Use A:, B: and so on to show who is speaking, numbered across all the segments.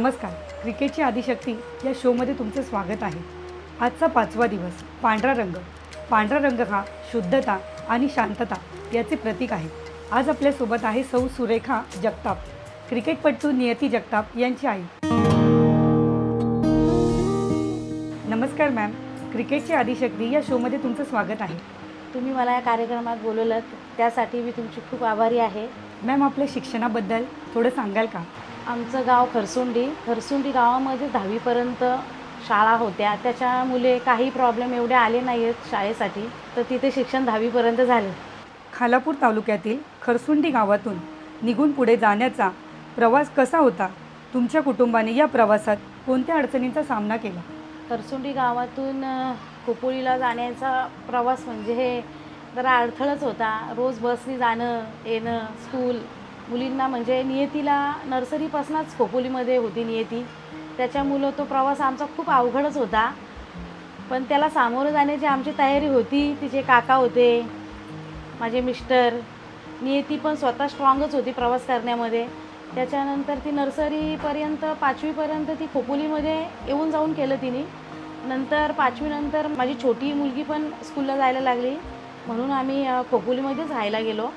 A: नमस्कार. क्रिकेटची आदिशक्ती या शोमध्ये तुमचं स्वागत आहे. आजचा पाचवा दिवस पांढरा रंग. पांढरा रंग हा शुद्धता आणि शांतता याचे प्रतीक आहे. आज आपल्यासोबत आहे सौ सुरेखा जगताप. क्रिकेटपटू नियती जगताप यांची आई. नमस्कार मॅम. क्रिकेटची आदिशक्ती या शोमध्ये तुमचं स्वागत आहे.
B: तुम्ही मला या कार्यक्रमात बोलवलं त्यासाठी मी तुमची खूप आभारी आहे.
A: मॅम आपल्या शिक्षणाबद्दल थोडं सांगाल का?
B: आमचं गाव खरसुंडी. खरसुंडी गावामध्ये दहावीपर्यंत शाळा होत्या. त्याच्यामुळे काही प्रॉब्लेम एवढे आले नाही आहेत शाळेसाठी. तर तिथे शिक्षण दहावीपर्यंत झाले.
A: खालापूर तालुक्यातील खरसुंडी गावातून निघून पुढे जाण्याचा प्रवास कसा होता? तुमच्या कुटुंबाने या प्रवासात कोणत्या अडचणींचा सामना केला?
B: खरसुंडी गावातून अ, खोपोलीला जाण्याचा प्रवास म्हणजे हे जरा अडथळच होता. रोज बसनी जाणं येणं स्कूल मुलींना म्हणजे नियतीला नर्सरीपासूनच खोपोलीमध्ये होती नियती. त्याच्यामुळं तो प्रवास आमचा खूप अवघडच होता. पण त्याला सामोरं जाण्याची आमची तयारी होती. तिचे काका होते माझे मिस्टर. नियती पण स्वतः स्ट्रॉंगच होती प्रवास करण्यामध्ये. त्याच्यानंतर ती नर्सरीपर्यंत पाचवीपर्यंत ती खोपोलीमध्ये येऊन जाऊन केलं तिने. नंतर पाचवीनंतर माझी छोटी मुलगी पण स्कूलला जायला लागली. म्हणून आम्ही खोपोलीमध्येच राहायला गेलो.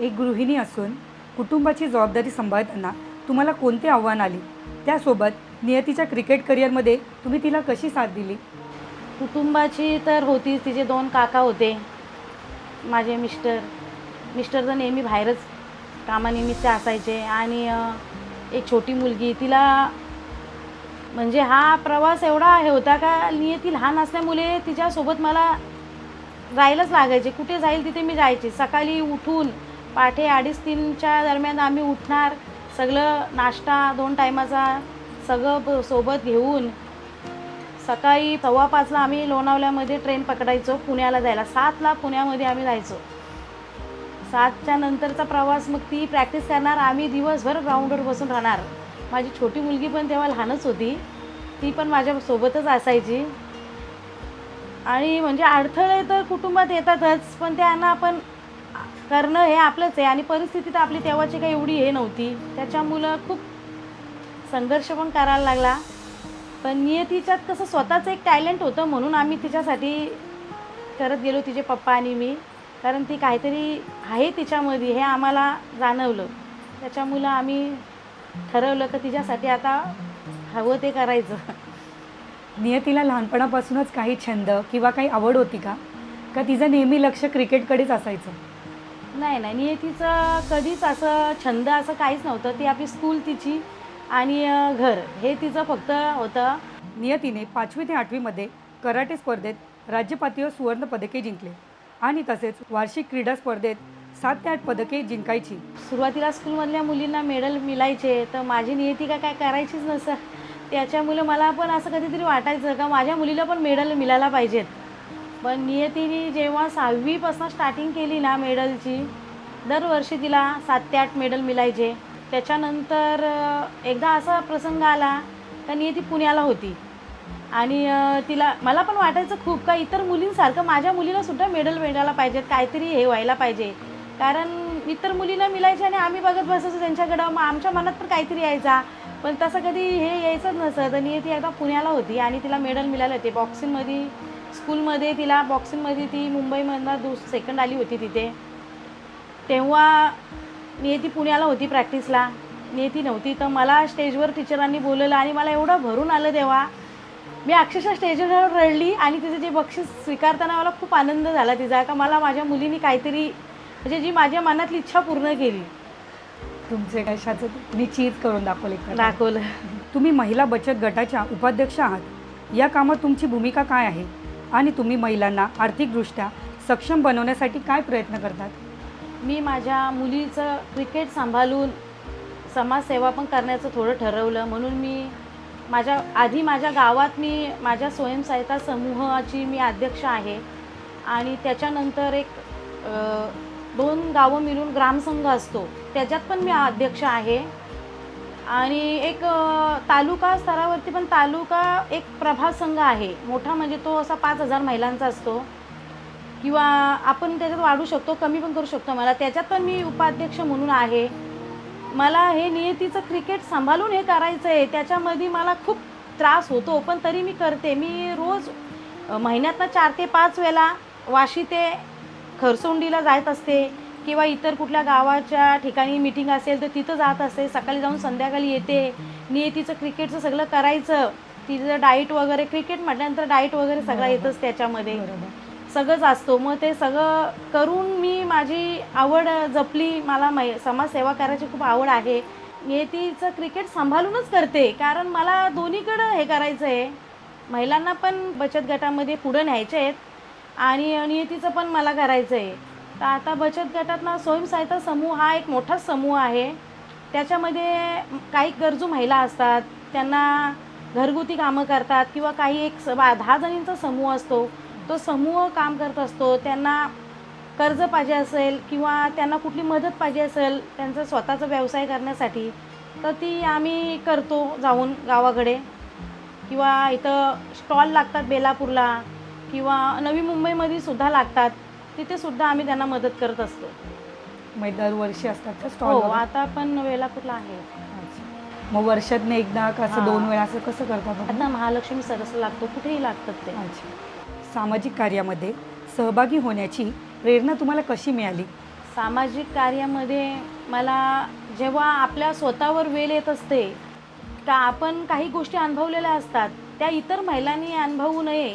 A: एक गृहिणी असून कुटुंबाची जबाबदारी सांभाळताना तुम्हाला कोणते आव्हान आले? त्यासोबत नियतीच्या क्रिकेट करिअरमध्ये तुम्ही तिला कशी साथ दिली?
B: कुटुंबाची तर होतीच. तिचे दोन काका होते. माझे मिस्टर. मिस्टर तर नेहमी बाहेरच कामानिमित्त असायचे. आणि एक छोटी मुलगी. तिला म्हणजे हा प्रवास एवढा हे होता का नियती लहान असल्यामुळे तिच्यासोबत मला जायलाच लागायचे. कुठे जाईल तिथे मी जायचे. सकाळी उठून पहाटे अडीच तीनच्या दरम्यान आम्ही उठणार सगळं नाश्ता दोन टायमाचा सगळं ब- सोबत घेऊन सकाळी सव्वा पाचला आम्ही लोणावल्यामध्ये ट्रेन पकडायचो पुण्याला जायला. सातला पुण्यामध्ये आम्ही जायचो. सातच्या नंतरचा प्रवास मग ती प्रॅक्टिस करणार. आम्ही दिवसभर ग्राउंडवर बसून राहणार. माझी छोटी मुलगी पण तेव्हा लहानच होती. ती पण माझ्यासोबतच असायची. आणि म्हणजे अडथळे तर कुटुंबात येतातच पण त्यांना आपण करणं हे आपलंच आहे आणि परिस्थिती तर आपली तेव्हाची काही एवढी हे नव्हती. त्याच्यामुळं खूप संघर्ष पण करायला लागला. पण नियतीच्यात कसं स्वतःचं एक टॅलेंट होतं म्हणून आम्ही तिच्यासाठी करत गेलो तिचे पप्पा आणि मी. कारण ती काहीतरी आहे तिच्यामध्ये हे आम्हाला जाणवलं. त्याच्यामुळं आम्ही ठरवलं की तिच्यासाठी आता हवं ते करायचं.
A: नियतीला लहानपणापासूनच काही छंद किंवा काही आवड होती का? का तिचं नेहमी लक्ष क्रिकेटकडेच असायचं?
B: नाही नाही. नियतीचं कधीच असं छंद असं काहीच नव्हतं. ती आपली स्कूल तिची आणि घर. हे तिचं फक्त होतं.
A: नियतीने पाचवी ते आठवीमध्ये कराटे स्पर्धेत राज्य पातळीवर सुवर्ण पदके जिंकले. आणि तसेच वार्षिक क्रीडा स्पर्धेत सात ते आठ पदके जिंकायची.
B: सुरुवातीला स्कूलमधल्या मुलींना मेडल मिळायचे तर माझी नियती का काय करायचीच नसं. त्याच्यामुळे मला पण असं कधीतरी वाटायचं का माझ्या मुलीला पण मेडल मिळायला पाहिजेत. पण नियतीने जेव्हा सहावीपासून स्टार्टिंग केली ना मेडलची दरवर्षी तिला सात ते आठ मेडल मिळायचे त्याच्यानंतर एकदा असा प्रसंग आला का नियती पुण्याला होती. आणि तिला मला पण वाटायचं खूप का इतर मुलींसारखं माझ्या मुलीला सुद्धा मेडल मिळायला पाहिजेत काहीतरी हे व्हायला पाहिजे. कारण इतर मुलींना मिळायचे आणि आम्ही बघत बसायचो त्यांच्याकडं मग आमच्या मनात पण काहीतरी यायचा. पण तसं कधी हे यायचंच नसतं. तर नियती एकदा पुण्याला होती आणि तिला मेडल मिळाले होते. बॉक्सिंगमध्ये स्कूलमध्ये तिला बॉक्सिंगमध्ये ती मुंबईमधनं दुस सेकंड आली होती तिथे. तेव्हा नियती पुण्याला होती प्रॅक्टिसला नियती नव्हती. तर मला स्टेजवर टीचरांनी बोलवलं आणि मला एवढं भरून आलं तेव्हा. मी अक्षरशः स्टेजवर रडली आणि तिचं जे बक्षीस स्वीकारताना मला खूप आनंद झाला तिचा. का मला माझ्या मुलीने काहीतरी म्हणजे जी माझ्या मनातली इच्छा पूर्ण केली.
A: तुमचे कशाचं तुम्ही चीज करून दाखवले?
B: दाखवलं.
A: तुम्ही महिला बचत गटाच्या उपाध्यक्ष आहात. या कामात तुमची भूमिका काय आहे? आणि तुम्ही महिलांना आर्थिकदृष्ट्या सक्षम बनवण्यासाठी काय प्रयत्न करतात?
B: मी माझ्या मुलीचं क्रिकेट सांभाळून समाजसेवा पण करण्याचं थोडं ठरवलं. म्हणून मी माझ्या आधी माझ्या गावात मी माझ्या स्वयंसहायता समूहाची मी अध्यक्ष आहे. आणि त्याच्यानंतर एक दोन गावं मिळून ग्रामसंघ असतो. त्याच्यात पण मी अध्यक्ष आहे. आणि एक तालुका स्तरावरती पण तालुका एक प्रभा संघ आहे. मोठा म्हणजे तो असा पाच हजार महिलांचा असतो. किंवा आपण त्याच्यात वाढू शकतो कमी पण करू शकतो. मला त्याच्यात पण मी उपाध्यक्ष म्हणून आहे. मला हे नियतीचं क्रिकेट सांभाळून हे करायचं आहे त्याच्यामध्ये मला खूप त्रास होतो पण तरी मी करते. मी रोज महिन्यातनं चार ते पाच वेळा वाशी ते खरसोंडीला जात असते. किंवा इतर कुठल्या गावाच्या ठिकाणी मीटिंग असेल तर तिथं जात असते सकाळी जाऊन संध्याकाळी येते. नियतीचं क्रिकेटचं सगळं करायचं. तिचं डाईट वगैरे क्रिकेट म्हटल्यानंतर डाईट वगैरे सगळं. येतच त्याच्यामध्ये. सगळंच असतो. मग ते सगळं करून मी माझी आवड जपली. मला मै समाजसेवा करायची खूप आवड आहे. नियतीचं क्रिकेट सांभाळूनच करते. कारण मला दोन्हीकडं हे करायचं आहे महिलांना पण बचत गटामध्ये पुढं न्यायचे आहेत आणि नियतीचं पण मला करायचं आहे तर आता बचत गटातला स्वयंसहायता समूह हा एक मोठा समूह आहे. त्याच्यामध्ये काही गरजू महिला असतात त्यांना घरगुती कामं करतात किंवा काही एक बा दहा जणींचा समूह असतो. तो समूह काम करत असतो त्यांना कर्ज पाहिजे असेल किंवा त्यांना कुठली मदत पाहिजे असेल त्यांचा स्वतःचा व्यवसाय करण्यासाठी तर ती आम्ही करतो जाऊन गावाकडे. किंवा इथं स्टॉल लागतात बेलापूरला किंवा नवी मुंबईमध्ये सुद्धा लागतात. तिथे सुद्धा आम्ही त्यांना मदत करत असतो.
A: मग दरवर्षी असतात का स्टॉल
B: हो आता पण वेलापूरला आहे.
A: मग वर्षातनं एकदा का असं. दोन वेळा असं कसं करता तुम्ही?
B: आता महालक्ष्मी सरस लागतो कुठेही लागतात ते.
A: अच्छा. सामाजिक कार्यामध्ये सहभागी होण्याची प्रेरणा तुम्हाला कशी मिळाली?
B: सामाजिक कार्यामध्ये मला जेव्हा आपल्या स्वतःवर वेळ येत असते का आपण काही गोष्टी अनुभवलेल्या असतात त्या इतर महिलांनी अनुभवू नये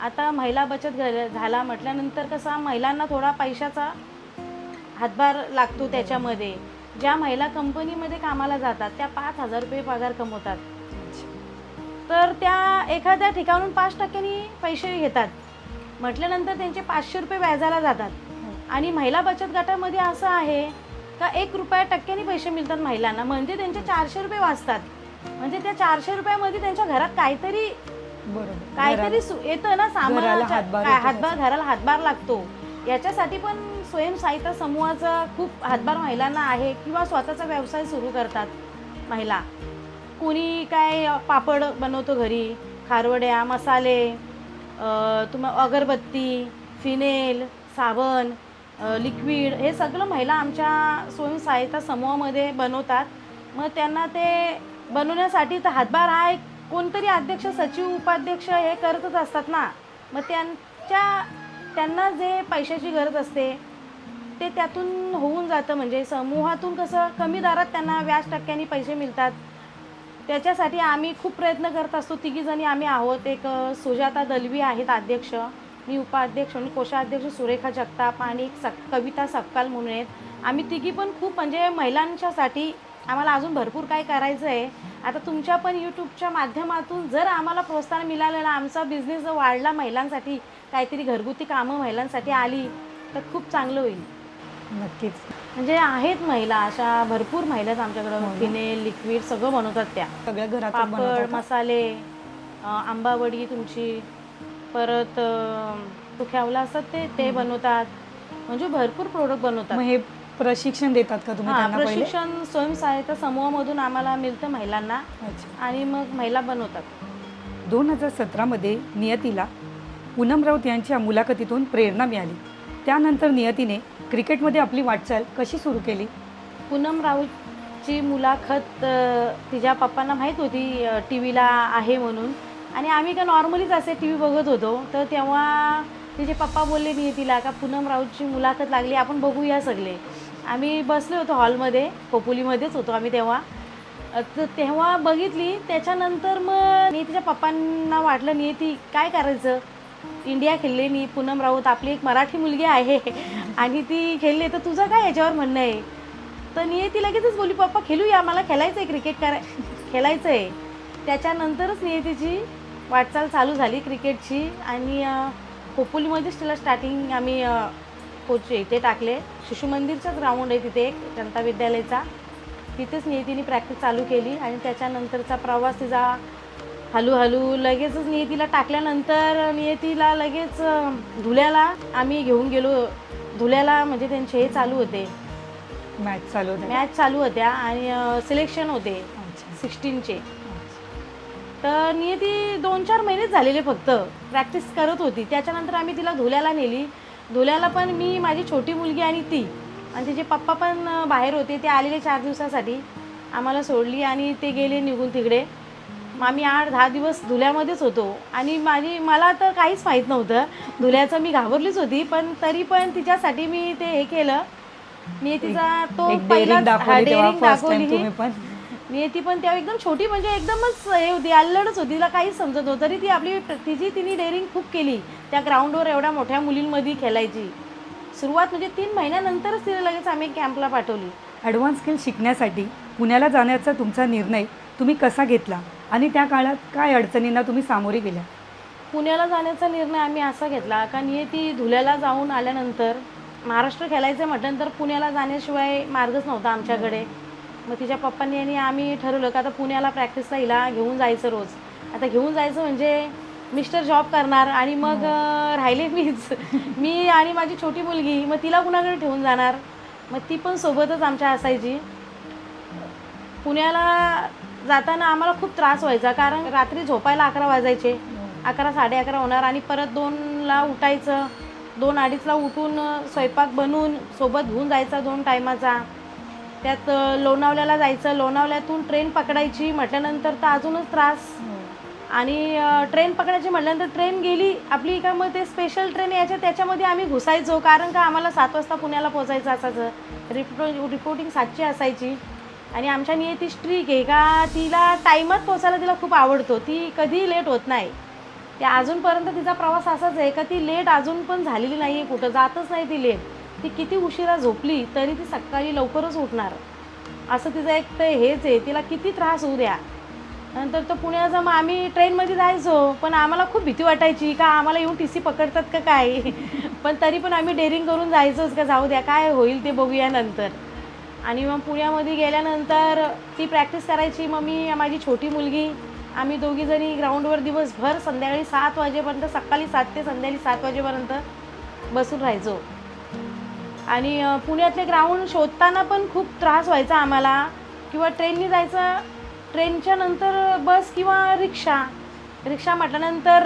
B: आता महिला बचत झाला म्हटल्यानंतर कसा महिलांना थोडा पैशाचा हातभार लागतो त्याच्यामध्ये. ज्या महिला कंपनीमध्ये कामाला जातात त्या पाच हजार रुपये पगार कमवतात. तर त्या एखाद्या ठिकाणून पाच टक्क्यांनी पैसे घेतात. म्हटल्यानंतर त्यांचे पाचशे रुपये व्याजाला जातात. आणि महिला बचत गटामध्ये असं आहे का एक रुपया टक्क्यांनी पैसे मिळतात महिलांना. म्हणजे त्यांचे चारशे रुपये वाचतात. म्हणजे त्या चारशे रुपयामध्ये त्यांच्या घरात काहीतरी
A: बरोबर.
B: काहीतरी सु- येतं ना सामान
A: घराला हातभार येतो
B: हातभार घराला हातभार लागतो. याच्यासाठी पण स्वयंसहायता समूहाचा खूप हातभार महिलांना आहे किंवा स्वतःचा व्यवसाय सुरू करतात महिला. कोणी काय पापड बनवतो घरी खारवड्या मसाले तुम्हा अगरबत्ती फिनेल साबण लिक्विड हे सगळं महिला आमच्या स्वयंसहायता समूहामध्ये बनवतात. मग त्यांना ते बनवण्यासाठी तर हातभार हा एक कोणतरी अध्यक्ष सचिव उपाध्यक्ष हे करतच असतात ना. मग त्यांच्या त्यांना जे पैशाची गरज असते ते त्यातून होऊन जातं. म्हणजे समूहातून कसं कमी दरात त्यांना व्याज टक्क्यांनी पैसे मिळतात. त्याच्यासाठी आम्ही खूप प्रयत्न करत असतो. तिघीजणी आम्ही आहोत. एक सुजाता दलवी आहेत अध्यक्ष. मी उपाध्यक्ष आणि कोषाध्यक्ष सुरेखा जगताप आणि एक सक कविता सक्काल म्हणून आहेत. आम्ही तिघी पण खूप म्हणजे महिलांच्यासाठी आम्हाला अजून भरपूर काय करायचं आहे आता तुमच्या पण यूट्यूबच्या माध्यमातून जर आम्हाला प्रोत्साहन मिळालं ना आमचा बिझनेस जर वाढला महिलांसाठी काहीतरी घरगुती कामं महिलांसाठी आली तर खूप चांगलं होईल.
A: नक्कीच.
B: म्हणजे आहेत महिला अशा भरपूर महिला आहेत
A: हो
B: आमच्याकडं. फिनेल लिक्विड सगळं बनवतात त्या.
A: सगळ्या घरात
B: पापड मसाले आंबावडी तुमची परत सुख्यावला असतात ते ते बनवतात. म्हणजे भरपूर प्रोडक्ट बनवतात.
A: हे प्रशिक्षण देतात का तुम्ही
B: हा
A: त्यांना पहिले?
B: प्रशिक्षण स्वयंसहायता समूहामधून आम्हाला मिळतं महिलांना
A: अच्छा.
B: आणि मग महिला बनवतात.
A: दोन हजार सतरामध्ये नियतीला पूनम राऊत यांच्या मुलाखतीतून प्रेरणा मिळाली. त्यानंतर नियतीने क्रिकेटमध्ये आपली वाटचाल कशी सुरू केली?
B: पूनम राऊतची मुलाखत अ, तिच्या पप्पांना माहीत होती टी व्हीला आहे म्हणून. आणि आम्ही का नॉर्मलीच असे टी व्ही बघत होतो. तर तेव्हा तिचे पप्पा बोलले नाही तिला का पूनम राऊतची मुलाखत लागली आपण बघूया सगळे. आम्ही बसलो होतो हॉलमध्ये खोपोलीमध्येच होतो आम्ही तेव्हा. तर तेव्हा बघितली त्याच्यानंतर मग मी तिच्या पप्पांना वाटलं नाही ती काय करायचं? इंडिया खेळले मी पूनम राऊत आपली एक मराठी मुलगी आहे. आणि ती खेळली तर तुझं काय याच्यावर म्हणणं आहे? तर नियती लगेचच बोलली पप्पा खेळूया मला खेळायचं आहे क्रिकेट कराय खेळायचं आहे त्याच्यानंतरच नियतीची वाटचाल चालू झाली क्रिकेटची आणि अं, खोपोलीमध्येच तिला स्टार्टिंग आम्ही कोच इथे टाकले. शिशु मंदिरचाच ग्राउंड आहे तिथे एक जनता विद्यालयाचा. तिथेच नियतीने प्रॅक्टिस चालू केली आणि त्याच्यानंतरचा प्रवास तिचा हळूहळू लगेचच नियतीला टाकल्यानंतर नियतीला लगेच धुल्याला आम्ही घेऊन गेलो. धुल्याला म्हणजे त्यांचे हे चालू होते.
A: मॅच चालू होत्या. का?
B: मॅच चालू होत्या आणि सिलेक्शन होते. सिक्स्टीनचे. तर नियती दोन चार महिनेच झालेले फक्त. प्रॅक्टिस करत होती. त्याच्यानंतर आम्ही तिला धुल्याला नेली. धुल्याला पण मी माझी छोटी मुलगी आणि ती आणि तिचे पप्पा पण बाहेर होते. ते आलेले चार दिवसासाठी. आम्हाला सोडली आणि ते गेले निघून तिकडे. मग आम्ही आठ दहा दिवस धुल्यामध्येच होतो. आणि माझी मला तर काहीच माहीत नव्हतं. धुल्याचं मी घाबरलीच होती पण तरी पण तिच्यासाठी मी ते हे केलं. मी तिचा तो हा,
A: दाखवली
B: मी ती पण तेव्हा एकदम छोटी म्हणजे एकदमच हे होती अल्लडच होती. तिला काहीच समजत नव्हतं. तरी ती आपली तिची तिने डेअरिंग खूप केली. त्या ग्राउंडवर एवढ्या मोठ्या मुलींमध्ये खेळायची. सुरुवात म्हणजे तीन महिन्यानंतरच तिला लगेच आम्ही कॅम्पला पाठवली.
A: ॲडव्हान्स स्किल शिकण्यासाठी पुण्याला जाण्याचा तुमचा निर्णय तुम्ही कसा घेतला? आणि त्या काळात काय अडचणींना तुम्ही सामोरे गेल्या?
B: पुण्याला जाण्याचा निर्णय आम्ही असा घेतला कारण हे ती धुल्याला जाऊन आल्यानंतर महाराष्ट्र खेळायचं म्हटलं तर पुण्याला जाण्याशिवाय मार्गच नव्हता आमच्याकडे. मग तिच्या पप्पांनी आणि आम्ही ठरवलं का आता पुण्याला प्रॅक्टिसला हिला घेऊन जायचं रोज. आता घेऊन जायचं म्हणजे मिस्टर जॉब करणार आणि मग अं, राहिले मीच. मी आणि माझी छोटी मुलगी मग तिला कुणाकडे ठेवून जाणार? मग ती पण सोबतच आमच्या असायची. पुण्याला जाताना आम्हाला खूप त्रास व्हायचा कारण रात्री झोपायला अकरा वाजायचे. अकरा साडे अकरा होणार आणि परत दोनला उठायचं. दोन अडीचला उठून स्वयंपाक बनवून सोबत घेऊन जायचा दोन टायमाचा त्यात लोणावल्याला जायचं. लोणावल्यातून ट्रेन पकडायची म्हटल्यानंतर तर अजूनच त्रास. आणि ट्रेन पकडायची म्हटल्यानंतर ट्रेन गेली. आपली का मग ते स्पेशल ट्रेन यायच्या. त्याच्यामध्ये आम्ही घुसायचो. कारण का आम्हाला सात वाजता पुण्याला पोचायचं असायचं. रिपो रिपोर्टिंग सातची असायची. आणि आमच्या नियती स्ट्रीक आहे का तिला टाईमात पोचायला तिला खूप आवडतो. ती कधीही लेट होत नाही. त्या अजूनपर्यंत तिचा प्रवास असाच आहे का ती लेट अजून पण झालेली नाही आहे कुठं जातच नाही ती लेट ती किती उशिरा झोपली तरी ती सकाळी लवकरच उठणार. असं तिचं एक तर हेच आहे तिला किती त्रास होऊ द्या. नंतर तर पुण्याचा मग आम्ही ट्रेनमध्ये जायचो पण आम्हाला खूप भीती वाटायची का आम्हाला येऊन टी सी पकडतात का काय? पण तरी पण आम्ही डेअरिंग करून जायचोच का जाऊ द्या काय होईल ते बघूया नंतर. आणि मग पुण्यामध्ये गेल्यानंतर ती प्रॅक्टिस करायची मग मी माझी छोटी मुलगी आम्ही दोघीजणी ग्राउंडवर दिवसभर संध्याकाळी सात वाजेपर्यंत सकाळी सात ते संध्याकाळी सात वाजेपर्यंत बसून राहायचो. आणि पुण्यातले ग्राउंड शोधताना पण खूप त्रास व्हायचा आम्हाला. किंवा ट्रेननी जायचं ट्रेनच्या नंतर बस किंवा रिक्षा. रिक्षा म्हटल्यानंतर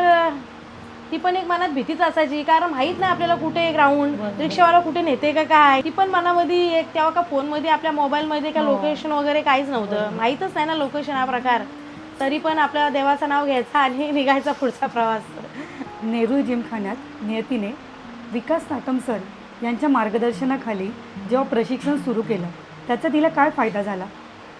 B: ती पण एक मनात भीतीच असायची. कारण माहीत नाही आपल्याला कुठे ग्राउंड रिक्षावाला कुठे नेते का काय? ती पण मनामध्ये एक तेव्हा का फोनमध्ये आपल्या मोबाईलमध्ये का लोकेशन वगैरे काहीच नव्हतं. माहीतच नाही ना लोकेशन हा प्रकार. तरी पण आपल्या देवाचं नाव घ्यायचं आणि निघायचा पुढचा प्रवास.
A: नेहरू जिमखान्यात नियतीने विकास सातम सर यांच्या मार्गदर्शनाखाली जेव्हा प्रशिक्षण सुरू केलं त्याचा तिला काय फायदा झाला?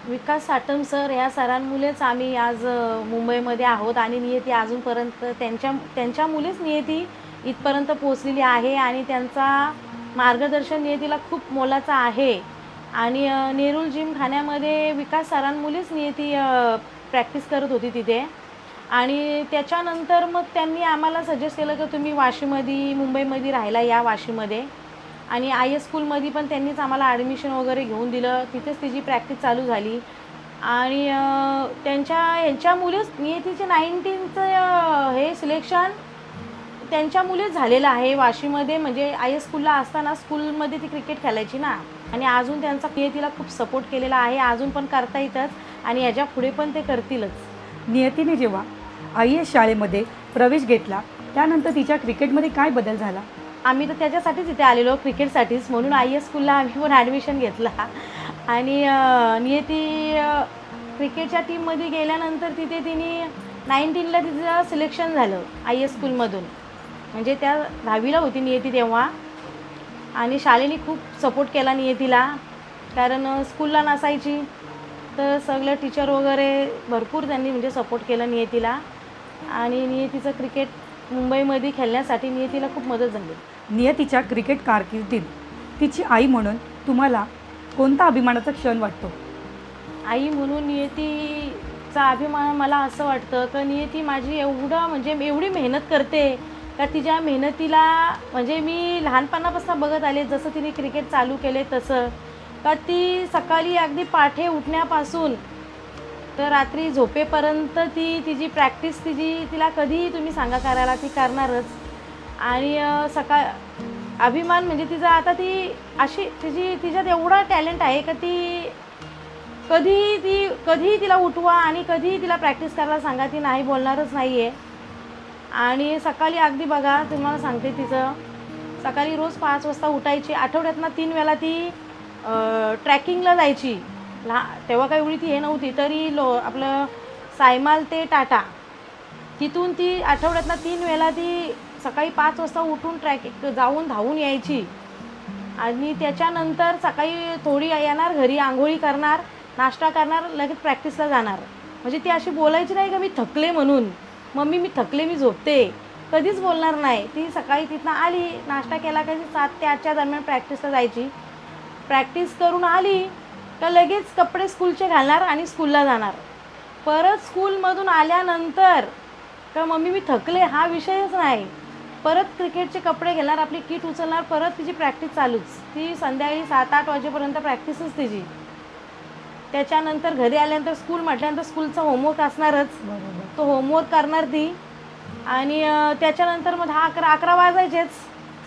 B: विकास साटम सर या सरांमुळेच आम्ही आज मुंबईमध्ये आहोत आणि नियती अजूनपर्यंत त्यांच्या त्यांच्यामुळेच नियती इथपर्यंत पोचलेली आहे आणि त्यांचा मार्गदर्शन नियतीला खूप मोलाचा आहे. आणि नेरूल जिमखान्यामध्ये विकास सरांमुळेच नियती प्रॅक्टिस करत होती तिथे. आणि त्याच्यानंतर मग त्यांनी आम्हाला सजेस्ट केलं की तुम्ही वाशीमध्ये मुंबईमध्ये राहिला या वाशीमध्ये. आणि आय एस स्कूलमध्ये पण त्यांनीच आम्हाला ॲडमिशन वगैरे घेऊन दिलं. तिथेच तिची प्रॅक्टिस चालू झाली. आणि त्यांच्या ह्यांच्यामुळेच नियतीचे नाईन्टीनचं हे सिलेक्शन त्यांच्यामुळेच झालेलं आहे वाशीमध्ये. म्हणजे आय एस स्कूलला असताना स्कूलमध्ये ती क्रिकेट खेळायची ना. आणि अजून त्यांचा नियतीला खूप सपोर्ट केलेला आहे. अजून पण करता येतच आणि याच्यापुढे पण ते करतीलच.
A: नियतीने जेव्हा आय एस शाळेमध्ये प्रवेश घेतला त्यानंतर तिच्या क्रिकेटमध्ये काय बदल झाला?
B: आम्ही तर त्याच्यासाठीच इथे आलेलो क्रिकेटसाठीच. म्हणून आय एस स्कूलला आम्ही पण ॲडमिशन घेतला. आणि नियती क्रिकेटच्या टीममध्ये गेल्यानंतर तिथे तिने नाईन्टीनला तिचं सिलेक्शन झालं आय एस स्कूलमधून म्हणजे त्या दहावीला होती नियती तेव्हा. आणि शाळेने खूप सपोर्ट केला नियतीला. कारण स्कूलला नसायची. तर सगळं टीचर वगैरे भरपूर त्यांनी म्हणजे सपोर्ट केला नियतीला. आणि नियतीचं क्रिकेट मुंबईमध्ये खेळण्यासाठी नियतीला खूप मदत झाली.
A: नियतीच्या क्रिकेट कारकिर्दीत तिची आई म्हणून तुम्हाला कोणता अभिमानाचा क्षण वाटतो?
B: आई म्हणून नियतीचा अभिमान मला असं वाटतं का नियती माझी एवढं म्हणजे एवढी मेहनत करते का तिच्या मेहनतीला म्हणजे मी लहानपणापासून बघत आले जसं तिने क्रिकेट चालू केले तसं. का ती सकाळी अगदी पाठे उठण्यापासून तर रात्री झोपेपर्यंत ती तिची प्रॅक्टिस तिची तिला कधीही तुम्ही सांगा करायला ती करणारच. आणि सकाळ अभिमान म्हणजे तिचा आता ती अशी तिची तिच्यात एवढा टॅलेंट आहे का ती कधीही ती कधीही तिला उठवा आणि कधीही तिला प्रॅक्टिस करायला सांगा ती नाही बोलणारच नाही आहे आणि सकाळी अगदी बघा तुम्हाला सांगते तिचं सकाळी रोज पाच वाजता उठायची आठवड्यातनं तीन वेळा ती ट्रॅकिंगला जायची. लहा तेव्हा काही एवढी ती हे नव्हती तरी लो आपलं सायमाल ते टाटा तिथून ती आठवड्यातनं तीन वेळा ती सकाळी पाच वाजता उठून ट्रॅक जाऊन धावून यायची. आणि त्याच्यानंतर सकाळी थोडी येणार घरी आंघोळी करणार नाश्ता करणार लगेच प्रॅक्टिसला जाणार. म्हणजे ती अशी बोलायची नाही का मी थकले म्हणून. मम्मी मी थकले मी झोपते. कधीच बोलणार नाही. ती सकाळी तिथनं आली नाश्ता केला का सात ते आठच्या दरम्यान प्रॅक्टिसला जायची. प्रॅक्टिस करून आली का लगेच कपडे स्कूलचे घालणार आणि स्कूलला जाणार. परत स्कूलमधून आल्यानंतर का मम्मी मी थकले हा विषयच नाही. परत क्रिकेटचे कपडे घेणार आपली किट उचलणार परत तिची प्रॅक्टिस चालूच. ती संध्याकाळी सात आठ वाजेपर्यंत प्रॅक्टिसच तिची. त्याच्यानंतर घरी आल्यानंतर स्कूल म्हटल्यानंतर स्कूलचा होमवर्क असणारच.
A: बरोबर.
B: तो होमवर्क करणार ती. आणि त्याच्यानंतर मग दहा अकरा अकरा वाजायचेच.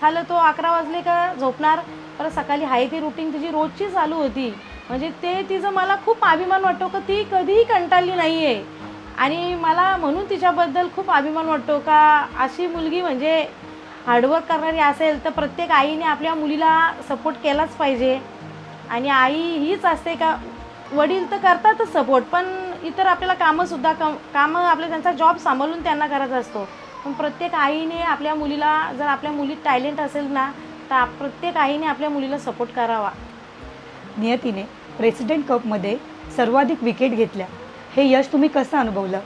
B: झालं तो अकरा वाजले का झोपणार. परत सकाळी हाय ती रुटीन तिची रोजची चालू होती. म्हणजे ते तिचं मला खूप अभिमान वाटतो का ती कधीही कंटाळली नाही आहे आणि मला म्हणून तिच्याबद्दल खूप अभिमान वाटतो का अशी मुलगी म्हणजे हार्डवर्क करणारी असेल तर प्रत्येक आईने आपल्या मुलीला सपोर्ट केलाच पाहिजे. आणि आई हीच असते का वडील तर करतातच सपोर्ट पण इतर आपल्याला कामंसुद्धा कम कामं आपल्या त्यांचा जॉब सांभाळून त्यांना करायचा असतो. पण प्रत्येक आईने आपल्या मुलीला जर आपल्या मुलीत टॅलेंट असेल ना तर प्रत्येक आईने आपल्या मुलीला सपोर्ट करावा.
A: नियतीने प्रेसिडेंट कपमध्ये सर्वाधिक विकेट घेतल्या. हे यश तुम्ही कसं अनुभवलं?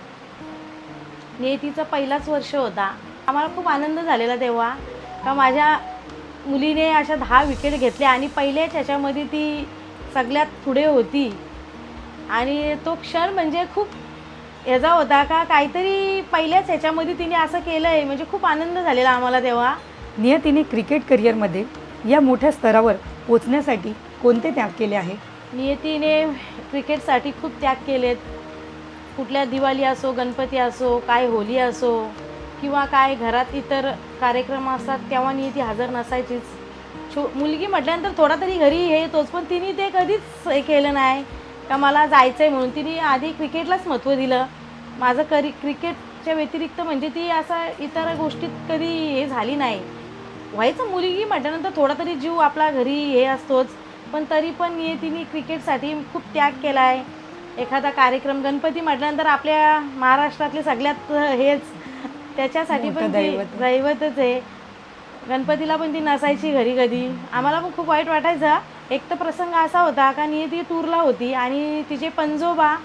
B: नियतीचा पहिलाच वर्ष होता. आम्हाला खूप आनंद झालेला तेव्हा. का माझ्या मुलीने अशा दहा विकेट घेतल्या आणि पहिल्याच ह्याच्यामध्ये ती सगळ्यात पुढे होती. आणि तो क्षण म्हणजे खूप ह्याचा होता का काहीतरी पहिल्याच ह्याच्यामध्ये तिने असं केलं आहे म्हणजे खूप आनंद झालेला आम्हाला तेव्हा.
A: नियतीने क्रिकेट करिअरमध्ये या मोठ्या स्तरावर पोचण्यासाठी कोणते त्याग केले आहे?
B: नियतीने क्रिकेटसाठी खूप त्याग केलेत. कुठल्या दिवाळी असो गणपती असो काय होली असो किंवा काय घरात इतर कार्यक्रम असतात तेव्हा ती हजर नसायचीच. छो मुलगी म्हटल्यानंतर थोडा तरी घरी हे येतोच पण तिने ते कधीच हे केलं नाही. का मला जायचं आहे म्हणून तिने आधी क्रिकेटलाच महत्त्व दिलं. माझं करी क्रिकेटच्या व्यतिरिक्त म्हणजे ती असं इतर गोष्टीत कधी हे झाली नाही. व्हायचं मुलगी म्हटल्यानंतर थोडा तरी जीव आपला घरी हे असतोच पण तरी पण ये तिने क्रिकेटसाठी खूप त्याग केला आहे एखादा कार्यक्रम गणपती म्हटल्यानंतर आपल्या महाराष्ट्रातले सगळ्यात हेच. त्याच्यासाठी पण ती. दैवतच आहे. गणपतीला पण ती नसायची घरी कधी. आम्हाला पण खूप वाईट वाटायचं. एक तर प्रसंग असा होता का नी ती टूरला होती आणि तिचे पंजोबा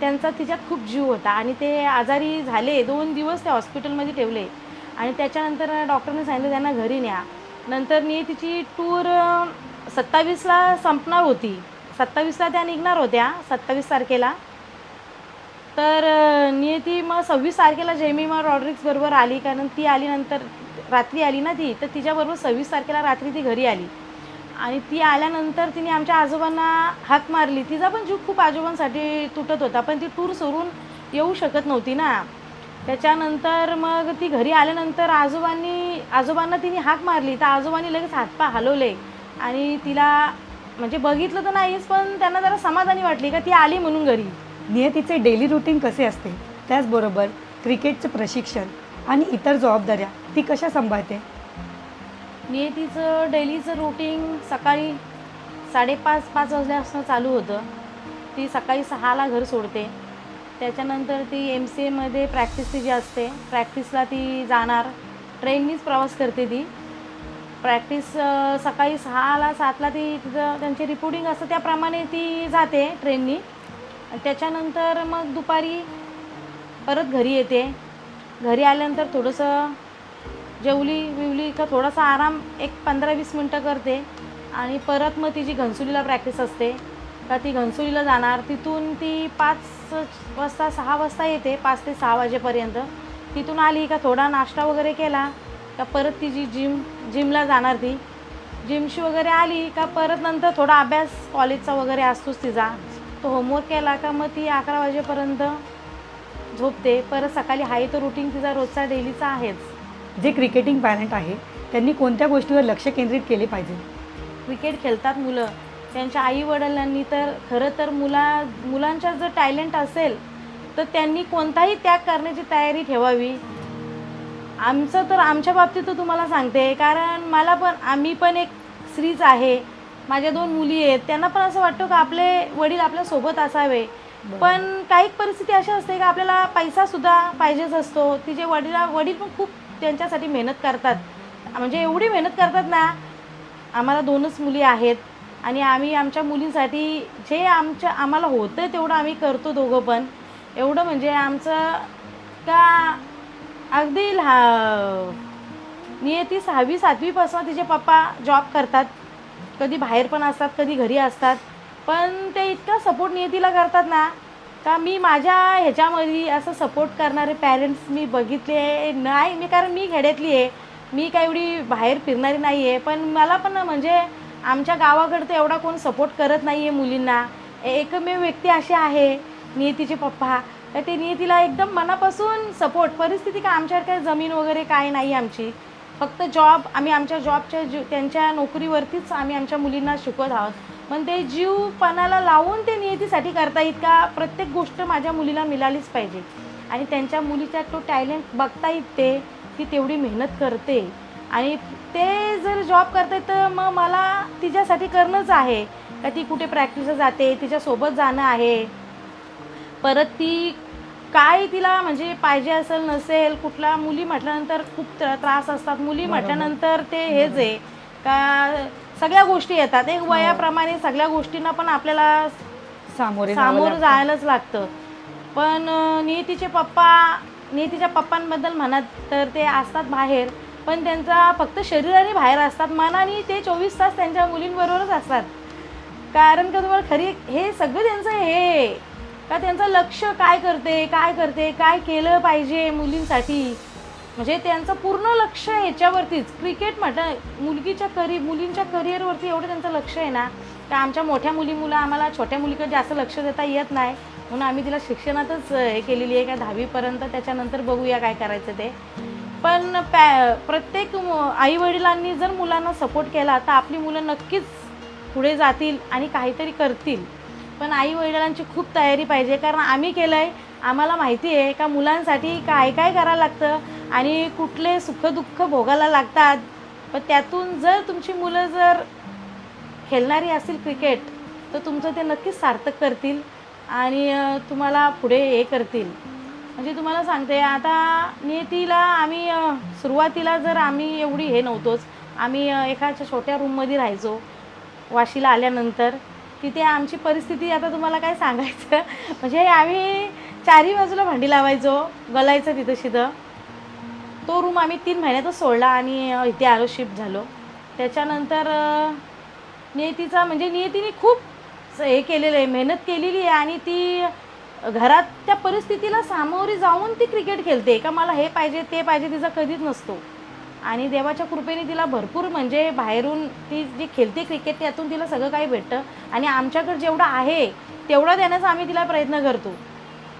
B: त्यांचा तिच्यात खूप जीव होता आणि ते आजारी झाले. दोन दिवस ते हॉस्पिटलमध्ये ठेवले. आणि त्याच्यानंतर डॉक्टरने सांगितलं त्यांना घरी न्या. नंतर नी तिची टूर सत्तावीसला संपणार होती. सत्तावीसला त्या निघणार होत्या सत्तावीस तारखेला. तर नियती मग सव्वीस तारखेला जेमिमा रॉड्रिक्स बरोबर आली कारण ती आली नंतर रात्री आली ना ती तर तिच्याबरोबर सव्वीस तारखेला रात्री ती घरी आली. आणि ती आल्यानंतर तिने आमच्या आजोबांना हाक मारली. तिचा पण जीव खूप आजोबांसाठी तुटत होता पण ती टूर सोडून येऊ शकत नव्हती ना. त्याच्यानंतर मग ती घरी आल्यानंतर आजोबांनी आजोबांना तिने हाक मारली. तर आजोबांनी लगेच हातपा हलवले आणि तिला म्हणजे बघितलं तर नाहीच पण त्यांना जरा समाधानी वाटली का ती आली म्हणून घरी.
A: नियतीचे डेली रुटीन कसे असते? त्याचबरोबर क्रिकेटचे प्रशिक्षण आणि इतर जबाबदाऱ्या ती कशा सांभाळते?
B: नियतीचं डेलीचं रुटीन सकाळी साडेपाच पाच वाजल्यापासून चालू होतं. ती सकाळी सहाला घर सोडते. त्याच्यानंतर ती एम सी एमध्ये प्रॅक्टिस तिची असते प्रॅक्टिसला ती जाणार. ट्रेननीच प्रवास करते ती. प्रॅक्टिस सकाळी सहाला सातला ती तिचं त्यांची रिपोर्टिंग असतं त्याप्रमाणे ती जाते ट्रेननी त्याच्यानंतर मग दुपारी परत घरी येते. घरी आल्यानंतर थोडंसं जेवली विवली का थोडासा आराम एक पंधरा वीस मिनटं करते. आणि परत मग तिची घनसुलीला प्रॅक्टिस असते. का ती घनसुलीला जाणार. तिथून ती पाच वाजता सहा वाजता येते पाच ते सहा वाजेपर्यंत. तिथून आली का थोडा नाश्ता वगैरे केला. का परत तिची जिम जिमला जाणार ती? जिमशी वगैरे आली का परत नंतर थोडा अभ्यास कॉलेजचा वगैरे असतोच तिचा. तो होमवर्क केला का मग ती अकरा वाजेपर्यंत झोपते. परत सकाळी हाय तो रुटीन तिचा रोजचा डेलीचा आहेच.
A: जे क्रिकेटिंग पॅरेंट आहे त्यांनी कोणत्या गोष्टीवर लक्ष केंद्रित केले पाहिजे?
B: क्रिकेट खेळतात मुलं. त्यांच्या आई वडिलांनी तर खरं तर मुला मुलांच्या जर टॅलेंट असेल तर त्यांनी कोणताही त्याग करण्याची तयारी ठेवावी. आमचं तर आमच्या बाबतीत तर तुम्हाला सांगते कारण मला पण आम्ही पण एक स्त्रीच आहे. माझ्या दोन मुली आहेत त्यांना पण असं वाटतं का आपले वडील आपल्यासोबत असावे. पण काही परिस्थिती अशी असते का आपल्याला पैसासुद्धा पाहिजेच असतो. तिचे वडिला वडील पण खूप त्यांच्यासाठी मेहनत करतात. म्हणजे एवढी मेहनत करतात ना आम्हाला दोनच मुली आहेत आणि आम्ही आमच्या मुलींसाठी जे आमच्या आम्हाला होतं तेवढं आम्ही करतो दोघं पण. एवढं म्हणजे आमचं का अगदी लहा नियती सहावी सातवीपासून तिचे पप्पा जॉब करतात. कधी बाहेर पण असतात कधी घरी असतात. पण ते इतका सपोर्ट नियतीला करतात ना का मी माझ्या ह्याच्यामध्ये असं सपोर्ट करणारे पॅरेंट्स मी बघितले नाही. मी कारण मी खेड्यातली आहे. मी काय एवढी बाहेर फिरणारी नाही आहे पण मला पण म्हणजे आमच्या गावाकडं तर एवढा कोण सपोर्ट करत नाही आहे मुलींना. एकमेव व्यक्ती अशी आहे नियतीचे पप्पा. तर ते नियतीला एकदम मनापासून सपोर्ट परिस्थिती का आमच्यावर काय जमीन वगैरे काय नाही आमची. फक्त जॉब आम्ही आमच्या जॉबच्या जीव त्यांच्या नोकरीवरतीच आम्ही आमच्या मुलींना शिकवत आहोत. पण ते जीवपणाला लावून ते नियतीसाठी करतायत का प्रत्येक गोष्ट माझ्या मुलीला मिळालीच पाहिजे. आणि त्यांच्या मुलीचा तो टॅलेंट बघता येत ते ती तेवढी मेहनत करते. आणि ते जर जॉब करते तर मग मला तिच्यासाठी करणंच आहे. का ती कुठे प्रॅक्टिसला जाते तिच्यासोबत जाणं आहे. परत ती काय तिला म्हणजे पाहिजे असेल नसेल कुठला मुली म्हटल्यानंतर खूप त्रा- त्रास असतात. मुली. म्हटल्यानंतर ते हेच आहे. का सगळ्या गोष्टी येतात. एक वयाप्रमाणे सगळ्या गोष्टींना पण आपल्याला
A: सामोरे
B: सामोरं. जायलाच लागतं. पण नियतीचे पप्पा नियतीच्या पप्पांबद्दल म्हणत तर ते असतात बाहेर. पण त्यांचा फक्त शरीराने बाहेर असतात. मनाने ते चोवीस तास त्यांच्या मुलींबरोबरच असतात. कारण का तुम्हाला खरी हे सगळं त्यांचं हे. का त्यांचं लक्ष काय करते काय करते काय केलं पाहिजे मुलींसाठी? म्हणजे त्यांचं पूर्ण लक्ष ह्याच्यावरतीच. क्रिकेट म्हटलं मुलगीच्या करि मुलींच्या करिअरवरती एवढं त्यांचं लक्ष आहे ना का आमच्या मोठ्या मुली मुलं आम्हाला छोट्या मुलीकडे जास्त लक्ष देता येत नाही. म्हणून आम्ही तिला शिक्षणातच हे केलेली आहे. का दहावीपर्यंत त्याच्यानंतर बघूया काय करायचं ते. पण पॅ प्रत्येक आईवडिलांनी जर मुलांना सपोर्ट केला तर आपली मुलं नक्कीच पुढे जातील आणि काहीतरी करतील. पण आई वडिलांची खूप तयारी पाहिजे. कारण आम्ही केलं आहे आम्हाला माहिती आहे का मुलांसाठी काय काय करायला लागतं आणि कुठले सुखदुःख भोगायला लागतात. पण त्यातून जर तुमची मुलं जर खेळणारी असतील क्रिकेट तर तुमचं ते नक्कीच सार्थक करतील आणि तुम्हाला पुढे हे करतील. म्हणजे तुम्हाला सांगते आता नियतीला आम्ही सुरुवातीला जर आम्ही एवढी हे नव्हतोच. आम्ही एकाच्या एखाद्या छोट्या रूममध्ये राहायचो वाशीला आल्यानंतर. तिथे आमची परिस्थिती आता तुम्हाला काय सांगायचं? म्हणजे आम्ही चारही बाजूला भांडी लावायचो गलायचं तिथं शिथं तो रूम आम्ही तीन महिन्यातच सोडला आणि इथे आलो शिफ्ट झालो. त्याच्यानंतर नियतीचा म्हणजे नियतीने खूप हे केलेलं आहे मेहनत केलेली आहे आणि ती घरात त्या परिस्थितीला सामोरी जाऊन ती क्रिकेट खेळते. का मला हे पाहिजे ते पाहिजे तिचा कधीच नसतो. आणि देवाच्या कृपेने तिला भरपूर म्हणजे बाहेरून ती जी खेळते क्रिकेट त्यातून तिला सगळं काही भेटतं. आणि आमच्याकडे जेवढं आहे तेवढं देण्याचा आम्ही तिला प्रयत्न करतो.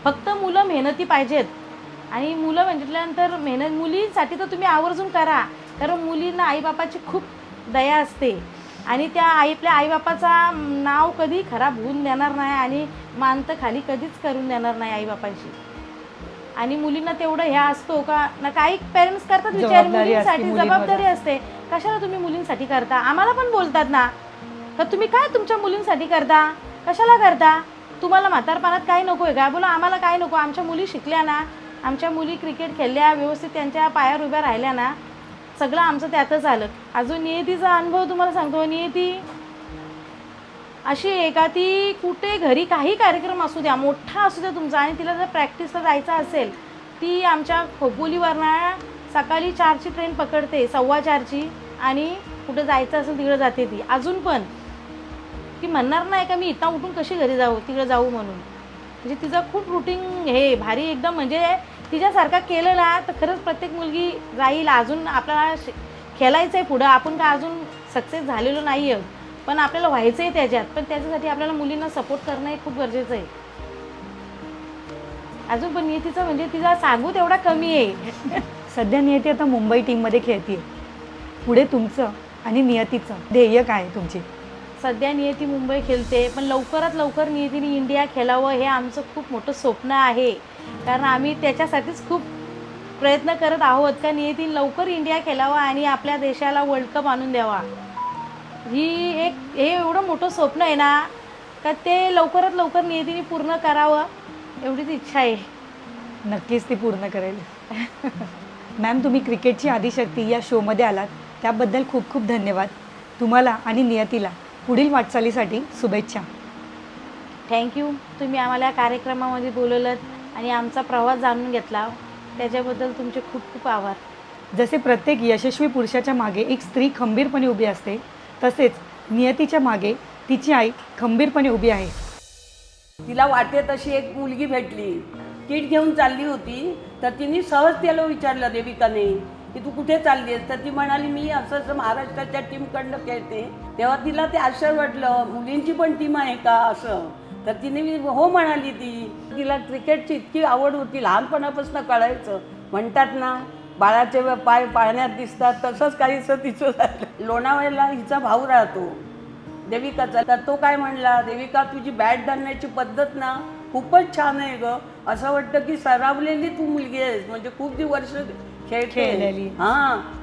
B: फक्त मुलं मेहनती पाहिजेत. आणि मुलं म्हटल्यानंतर मेहनत मुलींसाठी तर तुम्ही आवर्जून करा. कारण मुलींना आईबापाची खूप दया असते. आणि त्या आई आपल्या आईबापाचा नाव कधी खराब होऊन देणार नाही आणि मान तर खाली कधीच करून देणार नाही आईबापाची आणि मुलींना तेवढं हे असतो का? ना काही पेरेंट्स करतात विचार
A: जबाबदारी असते
B: मुलींसाठी
A: मुलींवर
B: जबाबदारी असते. कशाला तुम्ही मुलींसाठी करता? आम्हाला पण बोलतात ना. का तुम्ही काय तुमच्या मुलींसाठी करता? कशाला करता? तुम्हाला म्हातारपणात काय नको आहे का? बोला आम्हाला काय नको. आमच्या मुली शिकल्या ना. आमच्या मुली क्रिकेट खेळल्या व्यवस्थित त्यांच्या पायावर उभ्या राहिल्या ना. सगळं आमचं त्यातच आलं. अजून नियतीचा अनुभव तुम्हाला सांगतो. नियती अशी आहे का ती कुठे घरी काही कार्यक्रम असू द्या मोठा असू द्या तुमचा आणि तिला जर प्रॅक्टिसला जायचं असेल ती आमच्या खोपोलीवरनं सकाळी चारची ट्रेन पकडते सव्वा चारची आणि कुठं जायचं असेल तिकडं जाते ती. अजून पण ती म्हणणार नाही का मी इथं उठून कशी घरी जाऊ तिकडे जाऊ म्हणून? म्हणजे तिचं खूप रुटीन हे भारी एकदम म्हणजे तिच्यासारखा केलं ना तर खरंच प्रत्येक मुलगी जाईल. अजून आपल्याला खेळायचं आहे पुढं. आपण का अजून सक्सेस झालेलो नाही आहोत पण आपल्याला व्हायचं आहे त्याच्यात पण त्याच्यासाठी आपल्याला मुलींना सपोर्ट करणं हे खूप गरजेचं आहे. अजून पण नियतीचं म्हणजे तिचा सांगू तेवढा कमी आहे.
A: सध्या नियती आता मुंबई टीममध्ये खेळते पुढे तुमचं आणि नियतीचं ध्येय काय आहे तुमची?
B: सध्या नियती मुंबई खेळते पण लवकरात लवकर नियतीने इंडिया खेळावं हे आमचं खूप मोठं स्वप्न आहे. कारण आम्ही त्याच्यासाठीच खूप प्रयत्न करत आहोत का नियतीन लवकर इंडिया खेळावा आणि आपल्या देशाला वर्ल्ड कप आणून द्यावा. ही एक हे एवढं मोठं स्वप्न आहे ना का ते लवकरात लवकर नियतीने पूर्ण करावं एवढीच इच्छा आहे.
A: नक्कीच ती पूर्ण करेल. मॅम तुम्ही क्रिकेटची आदिशक्ती या शोमध्ये आलात त्याबद्दल खूप खूप धन्यवाद. तुम्हाला आणि नियतीला पुढील वाटचालीसाठी शुभेच्छा.
B: थँक्यू तुम्ही आम्हाला या कार्यक्रमामध्ये बोलवलं आणि आमचा प्रवास जाणून घेतला. त्याच्याबद्दल तुमचे खूप खूप आभार.
A: जसे प्रत्येक यशस्वी पुरुषाच्या मागे एक स्त्री खंबीरपणे उभी असते तसेच नियतीच्या मागे तिची आई खंबीरपणे उभी आहे.
C: तिला वाटेत अशी एक मुलगी भेटली. किट घेऊन चालली होती तर तिने सहज त्याला विचारलं देविकाने की तू कुठे चालली आहेस तर ती म्हणाली मी असं असं महाराष्ट्राच्या टीमकडनं खेळते. तेव्हा तिला ते आश्चर्य वाटलं मुलींची पण टीम आहे का? असं. तर तिने मी हो म्हणाली ती. तिला क्रिकेटची इतकी आवड होती लहानपणापासून कळायचं. म्हणतात ना बाळाचे पाय पाळण्यात दिसतात तसंच काहीसं तिचं झालं. लोणावळ्याला हिचा भाऊ राहतो. देविकाचा तर तो काय म्हणला? देविका तुझी बॅट धरण्याची पद्धत ना खूपच छान आहे ग. असं वाटतं की सरावलेली तू मुलगी आहेस. म्हणजे खूप दिवस वर्ष खेळ
A: खेळलेली.
C: हां.